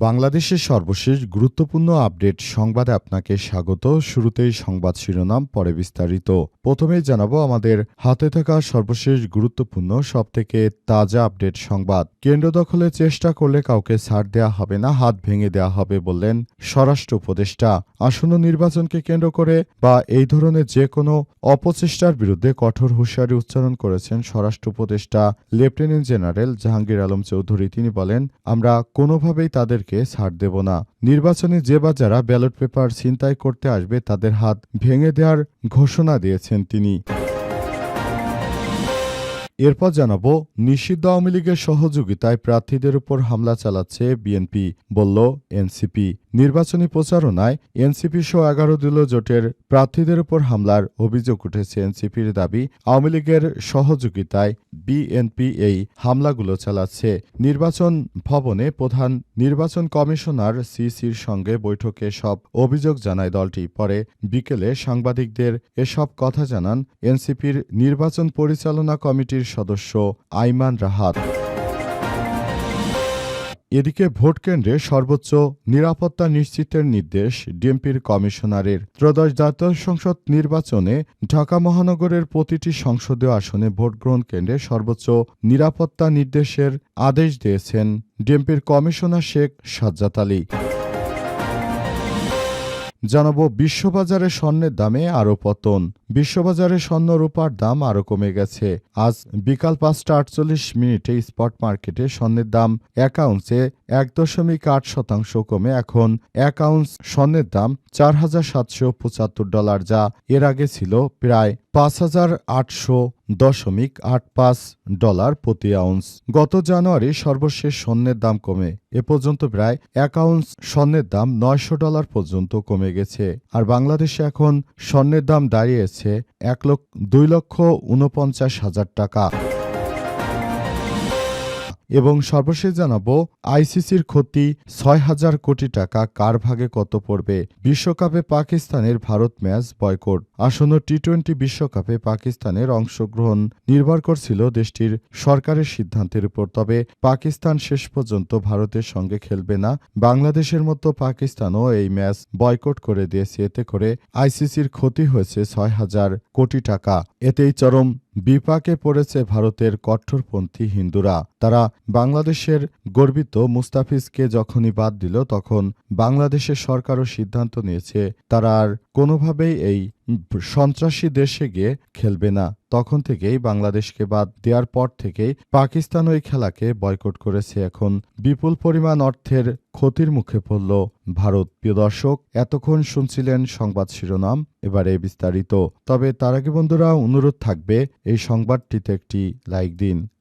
বাংলাদেশের সর্বশেষ গুরুত্বপূর্ণ আপডেট সংবাদে আপনাকে স্বাগত। শুরুতেই সংবাদ শিরোনাম, পরে বিস্তারিত। প্রথমেই জানাব আমাদের হাতে থাকা সর্বশেষ গুরুত্বপূর্ণ, সবথেকে তাজা আপডেট সংবাদ। কেন্দ্র দখলে চেষ্টা করলে কাউকে ছাড় দেয়া হবে না, হাত ভেঙে দেয়া হবে বললেন স্বরাষ্ট্র উপদেষ্টা। আসন্ন নির্বাচনকে কেন্দ্র করে বা এই ধরনের যে কোনো অপচেষ্টার বিরুদ্ধে কঠোর হুঁশিয়ারি উচ্চারণ করেছেন স্বরাষ্ট্র উপদেষ্টা, লেফটেন্যান্ট জেনারেল জাহাঙ্গীর আলম চৌধুরী। তিনি বলেন, আমরা কোনোভাবেই তাদেরকে ছাড় দেব না। নির্বাচনে যে বা যারা ব্যালট পেপার ছিনতাই করতে আসবে, তাদের হাত ভেঙে দেওয়ার ঘোষণা দিয়েছেন তিনি। এরপর জানাব, নিষিদ্ধ আওয়ামী লীগের সহযোগিতায় প্রার্থীদের উপর হামলা চালাচ্ছে বিএনপি, বলল এনসিপি। নির্বাচনী প্রচারণায় এনসিপি সহ এগারো দলীয় জোটের প্রার্থীদের উপর হামলার অভিযোগ উঠেছে এনসিপির দাবি, আওয়ামী লীগের সহযোগিতায় বিএনপি এই হামলাগুলো চালাচ্ছে। নির্বাচন ভবনে প্রধান নির্বাচন কমিশনার সিসির সঙ্গে বৈঠকে সব অভিযোগ জানায় দলটি। পরে বিকেলে সাংবাদিকদের এসব কথা জানান এনসিপির নির্বাচন পরিচালনা কমিটির সদস্য আইমান রাহাত। এদিকে ভোট কেন্দ্রে সর্বোচ্চ নিরাপত্তা নিশ্চিতের নির্দেশ ডিএমপির কমিশনারের। ত্রয়োদশ জাতীয় সংসদ নির্বাচনে ঢাকা মহানগরের প্রতিটি সংসদীয় আসনে ভোট গ্রহণ কেন্দ্রে সর্বোচ্চ নিরাপত্তা নির্দেশের আদেশ দিয়েছেন ডিএমপির কমিশনার শেখ সাজ্জাদ আলী। জানাব, বিশ্ববাজারে স্বর্ণের দামে আরও পতন। বিশ্ববাজারে স্বর্ণ রূপার দাম আরও কমে গেছে। আজ বিকাল পাঁচটা আটচল্লিশ মিনিটে স্পট মার্কেটে স্বর্ণের দাম এক আউন্সে এক দশমিক আট শতাংশ কমে। এখন এক আউন্স স্বর্ণের দাম চার হাজার সাতশো পঁচাত্তর ডলার, যা এর আগে ছিল প্রায় পাঁচ হাজার আটশো দশমিক আট পাঁচ ডলার প্রতি আউন্স। গত জানুয়ারি সর্বশেষ স্বর্ণের দাম কমে। এ পর্যন্ত প্রায় এক আউন্স স্বর্ণের দাম নয়শো ডলার পর্যন্ত কমে গেছে। আর বাংলাদেশে এখন স্বর্ণের দাম দাঁড়িয়েছে এক লক্ষ দুই লক্ষ ঊনপঞ্চাশ হাজার টাকা। এবং সর্বশেষ জানাব, আইসিসির ক্ষতি ছয় হাজার কোটি টাকা, কার ভাগে কত পড়বে? বিশ্বকাপে পাকিস্তানের ভারত ম্যাচ বয়কট। আসন্ন টি টোয়েন্টি বিশ্বকাপে পাকিস্তানের অংশগ্রহণ নির্ভর করছিল দেশটির সরকারের সিদ্ধান্তের উপর। তবে পাকিস্তান শেষ পর্যন্ত ভারতের সঙ্গে খেলবে না। বাংলাদেশের মতো পাকিস্তানও এই ম্যাচ বয়কট করে দিয়েছে। এতে করে আইসিসির ক্ষতি হয়েছে ছয় হাজার কোটি টাকা। এতেই চরম বিপাকে পড়েছে ভারতের কট্টরপন্থী হিন্দুরা। তারা বাংলাদেশের গর্বিত মুস্তাফিজকে যখনই বাদ দিল, তখন বাংলাদেশের সরকারও সিদ্ধান্ত নিয়েছে, তারা আর কোনোভাবেই এই সন্ত্রাসী দেশে গিয়ে খেলবে না। তখন থেকেই বাংলাদেশকে বাদ দেওয়ার পর থেকেই পাকিস্তান ওই খেলাকে বয়কট করেছে এখন। বিপুল পরিমাণ অর্থের ক্ষতির মুখে পড়ল ভারত। প্রিয় দর্শক, এতক্ষণ শুনছিলেন সংবাদ শিরোনাম, এবারে বিস্তারিত। তবে তার আগে বন্ধুরা, অনুরোধ থাকবে, এই সংবাদটিতে একটি লাইক দিন।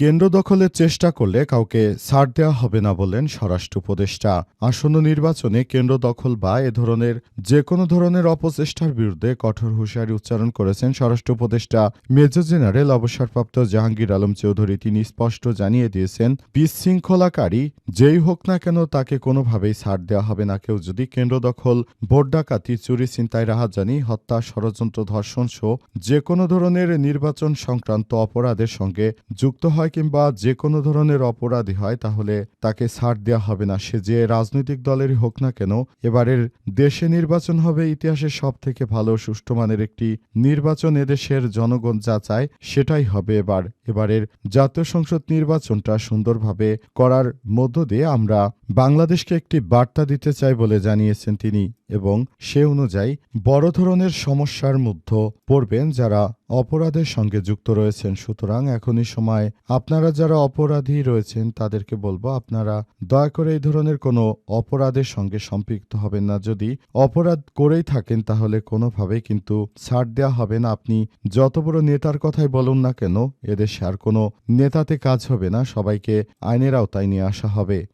কেন্দ্র দখলের চেষ্টা করলে কাউকে ছাড় দেওয়া হবে না বলেন স্বরাষ্ট্র উপদেষ্টা। আসন্ন নির্বাচনে কেন্দ্র দখল বা এ ধরনের যে কোনো ধরনের অপচেষ্টার বিরুদ্ধে কঠোর হুঁশিয়ারি উচ্চারণ করেছেন স্বরাষ্ট্র উপদেষ্টা। মেজর জেনারেল, অবসরপ্রাপ্ত জাহাঙ্গীর আলম চৌধুরী তিনি স্পষ্ট জানিয়ে দিয়েছেন, বিশৃঙ্খলাকারী যেই হোক না কেন তাকে কোনোভাবেই ছাড় দেওয়া হবে না। কেউ যদি কেন্দ্র দখল, ভোট ডাকাতি, চুরি চিন্তায় রাহাজানি, হত্যা, ষড়যন্ত্র, ধর্ষণ সহ যে কোনো ধরনের নির্বাচন সংক্রান্ত অপরাধের সঙ্গে যুক্ত হয় কিংবা যে কোনো ধরনের অপরাধী হয়, তাহলে তাকে ছাড় দেওয়া হবে না। সে যে রাজনৈতিক দলেরই হোক না কেন, এবারের দেশে নির্বাচন হবে ইতিহাসের সব থেকে ভালো সুষ্ঠু মানের একটি নির্বাচন এদেশের জনগণ যা চায়, সেটাই হবে এবার। এবারের জাতীয় সংসদ নির্বাচনটা সুন্দরভাবে করার মধ্য দিয়ে আমরা বাংলাদেশকে একটি বার্তা দিতে চাই বলে জানিয়েছেন তিনি এবং সে অনুযায়ী বড় ধরনের সমস্যার মধ্যে পড়বেন যারা অপরাধের সঙ্গে যুক্ত রয়েছেন। সুতরাং এখনই সময়। আপনারা যারা অপরাধী রয়েছেন, তাদেরকে বলব, আপনারা দয়া করে এই ধরনের কোনো অপরাধের সঙ্গে সম্পৃক্ত হবেন না। যদি অপরাধ করেই থাকেন, তাহলে কোনোভাবেই কিন্তু ছাড় দেওয়া হবে না। আপনি যত বড় নেতার কথাই বলুন না কেন, এদেশে আর কোনো নেতাতে কাজ হবে না। সবাইকে আইনের আওতায় নিয়ে আসা হবে।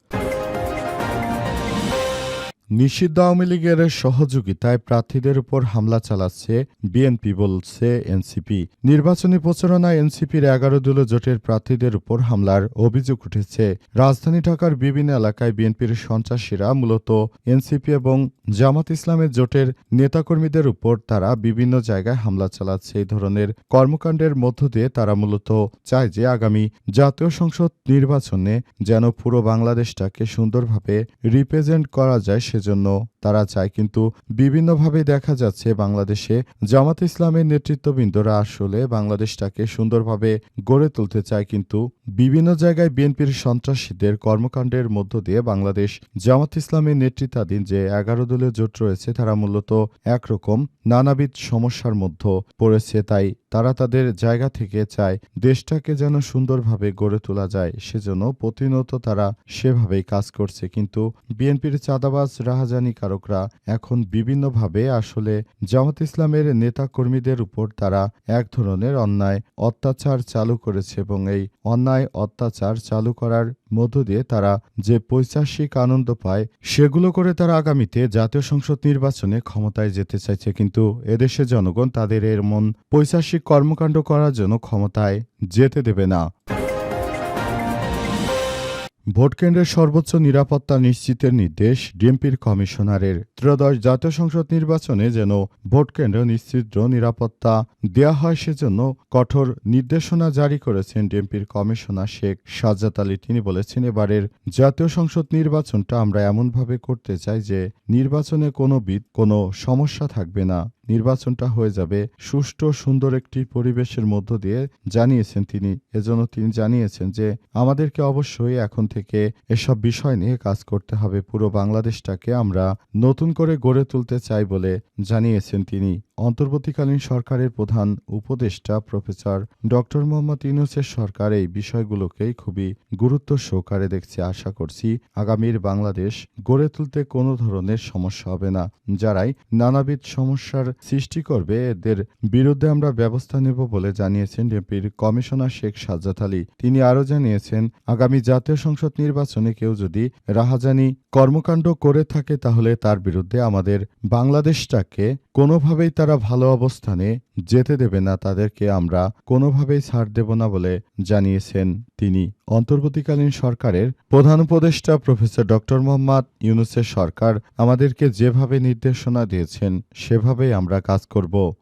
নিষিদ্ধ আওয়ামী লীগের সহযোগিতায় প্রার্থীদের উপর হামলা চালাচ্ছে বিএনপি বলছে এনসিপি। নির্বাচনী প্রচারণায় এনসিপির এগারো দলীয় জোটের প্রার্থীদের উপর হামলার অভিযোগ উঠেছে। রাজধানী ঢাকার বিভিন্ন এলাকায় বিএনপির সন্ত্রাসীরা মূলত এনসিপি এবং জামাত ইসলামের জোটের নেতাকর্মীদের উপর তারা বিভিন্ন জায়গায় হামলা চালাচ্ছে। এই ধরনের কর্মকাণ্ডের মধ্য দিয়ে তারা মূলত চায় যে আগামী জাতীয় সংসদ নির্বাচনে যেন পুরো বাংলাদেশটাকে সুন্দরভাবে রিপ্রেজেন্ট করা যায় সেজন্য তারা চায়, কিন্তু বিভিন্নভাবে দেখা যাচ্ছে বাংলাদেশে জামাত ইসলামের নেতৃত্ববৃন্দরা আসলে বাংলাদেশটাকে সুন্দরভাবে গড়ে তুলতে চায়, কিন্তু বিভিন্ন জায়গায় বিএনপির সন্ত্রাসীদের কর্মকাণ্ডের মধ্য দিয়ে বাংলাদেশ জামাত ইসলামের নেতৃত্বাধীন যে এগারো দলীয় জোট রয়েছে, তারা মূলত একরকম নানাবিধ সমস্যার মধ্যে পড়েছে। তাই তারা তাদের জায়গা থেকে চায় দেশটাকে যেন সুন্দরভাবে গড়ে তোলা যায়, সেজন্য প্রতিনিয়ত তারা সেভাবেই কাজ করছে। কিন্তু বিএনপির চাঁদাবাজ, রাহাজানি কারকরা এখন বিভিন্নভাবে আসলে জামাত ইসলামের নেতা কর্মীদের উপর তারা এক ধরনের অন্যায় অত্যাচার চালু করেছে এবং এই অন্যায় অত্যাচার চালু করার মধ্য দিয়ে তারা যে পৈশাসিক আনন্দ পায়, সেগুলো করে তারা আগামীতে জাতীয় সংসদ নির্বাচনে ক্ষমতায় যেতে চাইছে। কিন্তু এদেশে জনগণ তাদের এর মন পৈশাসিক কর্মকাণ্ড করার জন্য ক্ষমতায় যেতে দেবে না। ভোটকেন্দ্রের সর্বোচ্চ নিরাপত্তা নিশ্চিতের নির্দেশ ডিএমপির কমিশনারের। ত্রয়োদশ জাতীয় সংসদ নির্বাচনে যেন ভোটকেন্দ্র নিশ্চিত নিরাপত্তা দেয়া হয় সেজন্য কঠোর নির্দেশনা জারি করেছেন ডিএমপির কমিশনার শেখ সাজ্জাদ আলী। তিনি বলেছেন, এবারের জাতীয় সংসদ নির্বাচনটা আমরা এমনভাবে করতে চাই যে নির্বাচনে কোনো বিদ, কোনো সমস্যা থাকবে না। নির্বাচনটা হয়ে যাবে। সুষ্ঠু, সুন্দর একটি পরিবেশের মধ্য দিয়ে জানিয়েছেন তিনি। এজন্য তিনি জানিয়েছেন যে, আমাদেরকে অবশ্যই এখন থেকে এসব বিষয় নিয়ে কাজ করতে হবে। পুরো বাংলাদেশটাকে আমরা নতুন করে গড়ে তুলতে চাই বলে জানিয়েছেন তিনি। অন্তর্বর্তীকালীন সরকারের প্রধান উপদেষ্টা প্রফেসর ডক্টর মোহাম্মদ ইউনুসের সরকার এই বিষয়গুলোকেই খুবই গুরুত্ব সহকারে দেখছে। আশা করছি আগামীর বাংলাদেশ গড়ে তুলতে কোনো ধরনের সমস্যা হবে না। যারাই নানাবিধ সমস্যার সৃষ্টি করবে, এদের বিরুদ্ধে আমরা ব্যবস্থা নেব বলে জানিয়েছেন ডিএমপির কমিশনার শেখ সাজ্জাদ আলী। তিনি আরও জানিয়েছেন, আগামী জাতীয় সংসদ নির্বাচনে কেউ যদি রাহাজানি কর্মকাণ্ড করে থাকে, তাহলে তার বিরুদ্ধে আমাদের বাংলাদেশটাকে কোনোভাবেই তারা ভালো অবস্থানে যেতে দেবে না, তাদেরকে আমরা কোনোভাবেই ছাড় দেব না বলে জানিয়েছেন তিনি। অন্তর্বর্তীকালীন সরকারের প্রধান উপদেষ্টা প্রফেসর ডক্টর মোহাম্মদ ইউনুসের সরকার আমাদেরকে যেভাবে নির্দেশনা দিয়েছেন, সেভাবেই আমরা কাজ করব।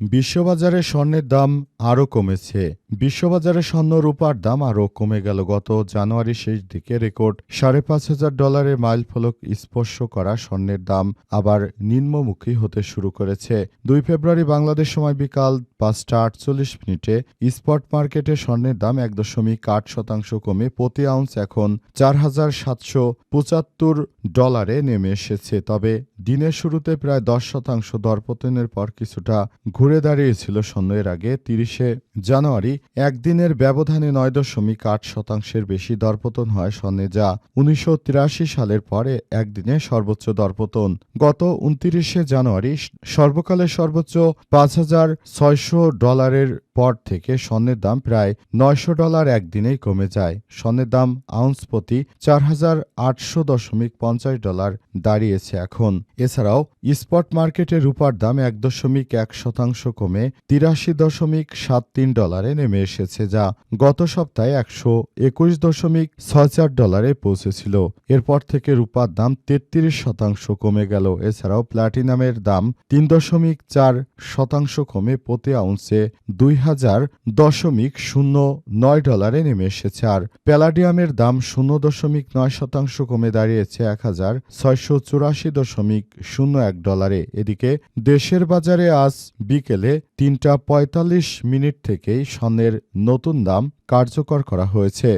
বিশ্ববাজারে স্বর্ণের দাম আরও কমেছে। বিশ্ববাজারে স্বর্ণ রূপার দাম আরও কমে গেল। গত জানুয়ারি শেষ দিকে রেকর্ড সাড়ে পাঁচ হাজার ডলারের মাইল ফলক স্পর্শ করা স্বর্ণের দাম আবার নিম্নমুখী হতে শুরু করেছে। দুই ফেব্রুয়ারি বাংলাদেশ সময় বিকাল পাঁচটা আটচল্লিশ মিনিটে স্পট মার্কেটে স্বর্ণের দাম এক দশমিক আট শতাংশ কমে প্রতি আউন্স এখন চার হাজার সাতশো পঁচাত্তর ডলারে নেমে এসেছে। তবে দিনের শুরুতে প্রায় দশ শতাংশ দরপতনের পর কিছুটা ঘুরে দাঁড়িয়েছিল স্বর্ণের আগে তিরিশে জানুয়ারি একদিনের ব্যবধানে নয় দশমিক আট শতাংশের বেশি দরপতন হয় স্বর্ণে যা উনিশশো তিরাশি সালের পরে একদিনে সর্বোচ্চ দরপতন। গত উনত্রিশে জানুয়ারি সর্বকালের সর্বোচ্চ পাঁচ হাজার ছয়শো ডলারের পর থেকে স্বর্ণের দাম প্রায় নয়শো ডলার একদিনেই কমে যায়। স্বর্ণের দাম আউন্স প্রতি চার হাজার আটশো দশমিক পঞ্চাশ ডলার দাঁড়িয়েছে এখন। এছাড়াও স্পট মার্কেটে রূপার দাম এক দশমিক এক শতাংশ কমে তিরাশি দশমিক সাত তিন ডলারে নেমে এসেছে, যা গত সপ্তাহে একশো একুশ দশমিক ছয় চার ডলারে পৌঁছেছিল। এরপর থেকে রূপার দাম তেত্রিশ শতাংশ কমে গেল। এছাড়াও প্লাটিনামের দাম তিন দশমিক চার শতাংশ কমে প্রতি আউন্সে দুই হাজার দশমিক শূন্য নয় ডলারে নেমে এসেছে, আর প্যালাডিয়ামের দাম শূন্য দশমিক নয় শতাংশ কমে দাঁড়িয়েছে এক হাজার ছয়শো চুরাশি দশমিক শূন্য এক ডলারে। এদিকে দেশের বাজারে আজ বিকেলে তিনটা পঁয়তাল্লিশ মিনিট থেকেই স্বর্ণের নতুন দাম কার্যকর করা হয়েছে।